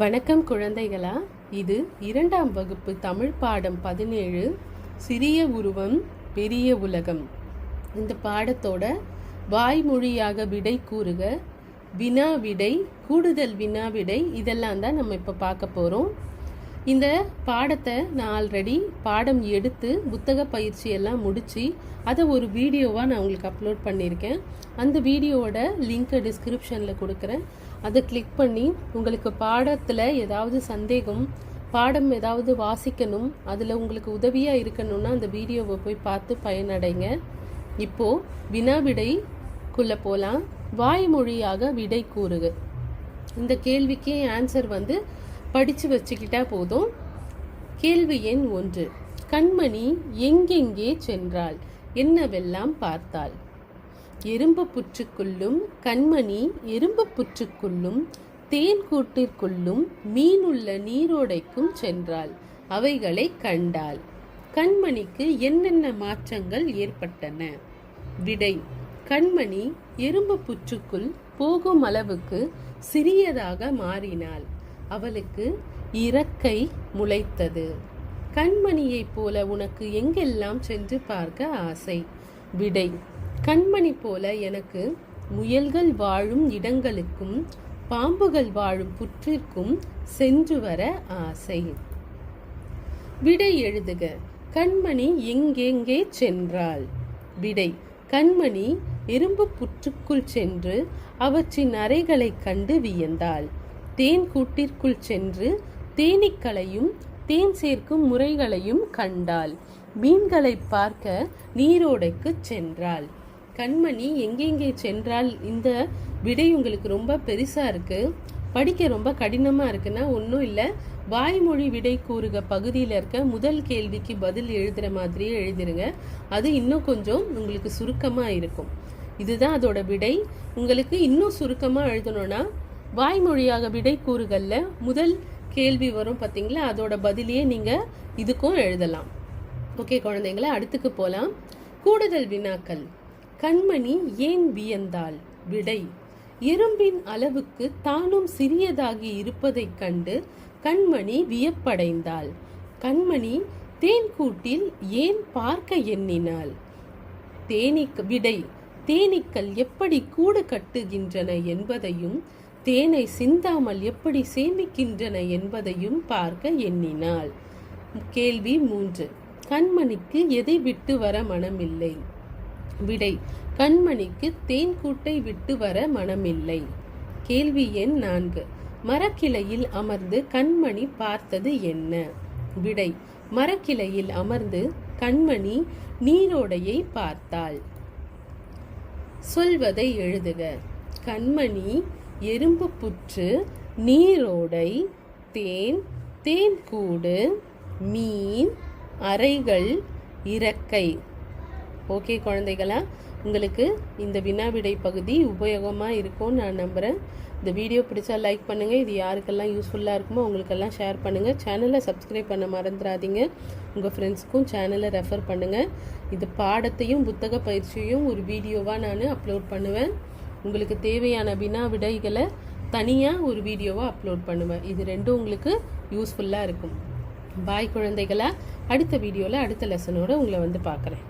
வணக்கம் குழந்தைகளா. இது இரண்டாம் வகுப்பு தமிழ் பாடம் பதினேழு சிறிய உருவம் பெரிய உலகம். இந்த பாடத்தோட வாய்மொழியாக விடை கூறுக. வினா விடை கூடுதல் வினா விடை இதெல்லாம் தான் நம்ம இப்போ பார்க்க போகிறோம் இந்த பாடத்தை நான் ஆல்ரெடி பாடம் எடுத்து புத்தக பயிற்சி எல்லாம் முடித்து அதை ஒரு வீடியோவாக நான் உங்களுக்கு அப்லோட் பண்ணியிருக்கேன். அந்த வீடியோவோட லிங்க்கை டிஸ்கிரிப்ஷனில் கொடுக்குறேன். அதை கிளிக் பண்ணி உங்களுக்கு பாடத்தில் ஏதாவது சந்தேகம் பாடம் ஏதாவது வாசிக்கணும் அதில் உங்களுக்கு உதவியாக இருக்கணும்னா அந்த வீடியோவை போய் பார்த்து பயனடைங்க. இப்போது வினா விடைக்குள்ளே போகலாம் வாய்மொழியாக விடை கூறுக. இந்த கேள்விக்கு ஆன்சர் வந்து படித்து வச்சுக்கிட்டா போதும். கேள்வி எண் ஒன்று. கண்மணி எங்கெங்கே சென்றாள்? என்னவெல்லாம் பார்த்தாள்? எறும்பு புற்றுக்குள்ளும் கண்மணி எறும்பு புற்றுக்குள்ளும் தேன் கூட்டிற்குள்ளும் மீனுள்ள நீரோடைக்கும் சென்றாள். அவைகளை கண்டாள். கண்மணிக்கு என்னென்ன மாற்றங்கள் ஏற்பட்டன? விடை கண்மணி எறும்பு புற்றுக்குள் போகும் அளவுக்கு சிறியதாக மாறினாள். அவளுக்கு இறக்கை முளைத்தது. கண்மணியைப் போல உனக்கு எங்கெல்லாம் சென்று பார்க்க ஆசை? விடை கண்மணி போல எனக்கு முயல்கள் வாழும் இடங்களுக்கும் பாம்புகள் வாழும் புற்றிற்கும் சென்று வர ஆசை. விடை எழுதுக. கண்மணி எங்கெங்கே சென்றாள்? விடை. கண்மணி இரும்பு புற்றுக்குள் சென்று அவற்றின் அறைகளைக் கண்டு வியந்தாள். தேன் கூட்டிற்குள் சென்று தேனீக்களையும் தேன் சேர்க்கும் முறைகளையும் கண்டாள். மீன்களை பார்க்க நீரோடைக்கு சென்றாள். கண்மணி எங்கெங்கே சென்றால் இந்த விடை உங்களுக்கு ரொம்ப பெருசாக இருக்குது படிக்க ரொம்ப கடினமாக இருக்குன்னா ஒன்றும் இல்லை. வாய்மொழி விடை கூறுக பகுதியில் இருக்க முதல் கேள்விக்கு பதில் எழுதுகிற மாதிரியே எழுதிருங்க. அது இன்னும் கொஞ்சம் உங்களுக்கு சுருக்கமாக இருக்கும். இதுதான் அதோட விடை. உங்களுக்கு இன்னும் சுருக்கமாக எழுதணும்னா வாய்மொழியாக விடை கூறுகளில் முதல் கேள்வி வரும் பார்த்தீங்களா அதோட பதிலையே நீங்கள் இதுக்கும் எழுதலாம். ஓகே குழந்தைங்களா அடுத்துக்கு போகலாம் கூடுதல் வினாக்கள். கண்மணி ஏன் வியந்தாள்? விடை. எறும்பின் அளவுக்கு தானும் சிறியதாகி இருப்பதைக் கண்டு கண்மணி வியப்படைந்தாள். கண்மணி தேன்கூட்டில் ஏன் பார்க்க எண்ணினாள்? தேனீக் விடை. தேனீக்கள் எப்படி கூடு கட்டுகின்றன என்பதையும் தேனை சிந்தாமல் எப்படி சேமிக்கின்றன என்பதையும் பார்க்க எண்ணினாள். கேள்வி மூன்று. கண்மணிக்கு எதை விட்டு வர மனமில்லை? விடை. கண்மணிக்கு தேன் கூட்டை விட்டு வர மனமில்லை. கேள்வி எண் நான்கு. மரக்கிளையில் அமர்ந்து கண்மணி பார்த்தது என்ன? விடை. மரக்கிளையில் அமர்ந்து கண்மணி நீரோடையை பார்த்தாள். சொல்வதை எழுதுக. கண்மணி எறும்பு புற்று நீரோடை தேன் தேன்கூடு மீன் அறைகள் இறக்கை. ஓகே குழந்தைகளா உங்களுக்கு இந்த வினா விடை பகுதி உபயோகமாக இருக்கும்னு நான் நம்புகிறேன் இந்த வீடியோ பிடிச்சா லைக் பண்ணுங்கள் இது யாருக்கெல்லாம் யூஸ்ஃபுல்லாக இருக்குமோ அவங்களுக்கெல்லாம் ஷேர் பண்ணுங்கள் சேனலை சப்ஸ்கிரைப் பண்ண மறந்துடாதீங்க. உங்கள் ஃப்ரெண்ட்ஸ்க்கும் சேனலை ரெஃபர் பண்ணுங்கள் இது பாடத்தையும் புத்தக பயிற்சியும் ஒரு வீடியோவாக நான் அப்லோட் பண்ணுவேன். உங்களுக்கு தேவையான வினா விடைகளை தனியாக ஒரு வீடியோவாக அப்லோட் பண்ணுவேன். இது ரெண்டும் உங்களுக்கு யூஸ்ஃபுல்லாக இருக்கும். பாய் குழந்தைகளா. அடுத்த வீடியோவில் அடுத்த லெசனோடு உங்களை வந்து பார்க்குறேன்.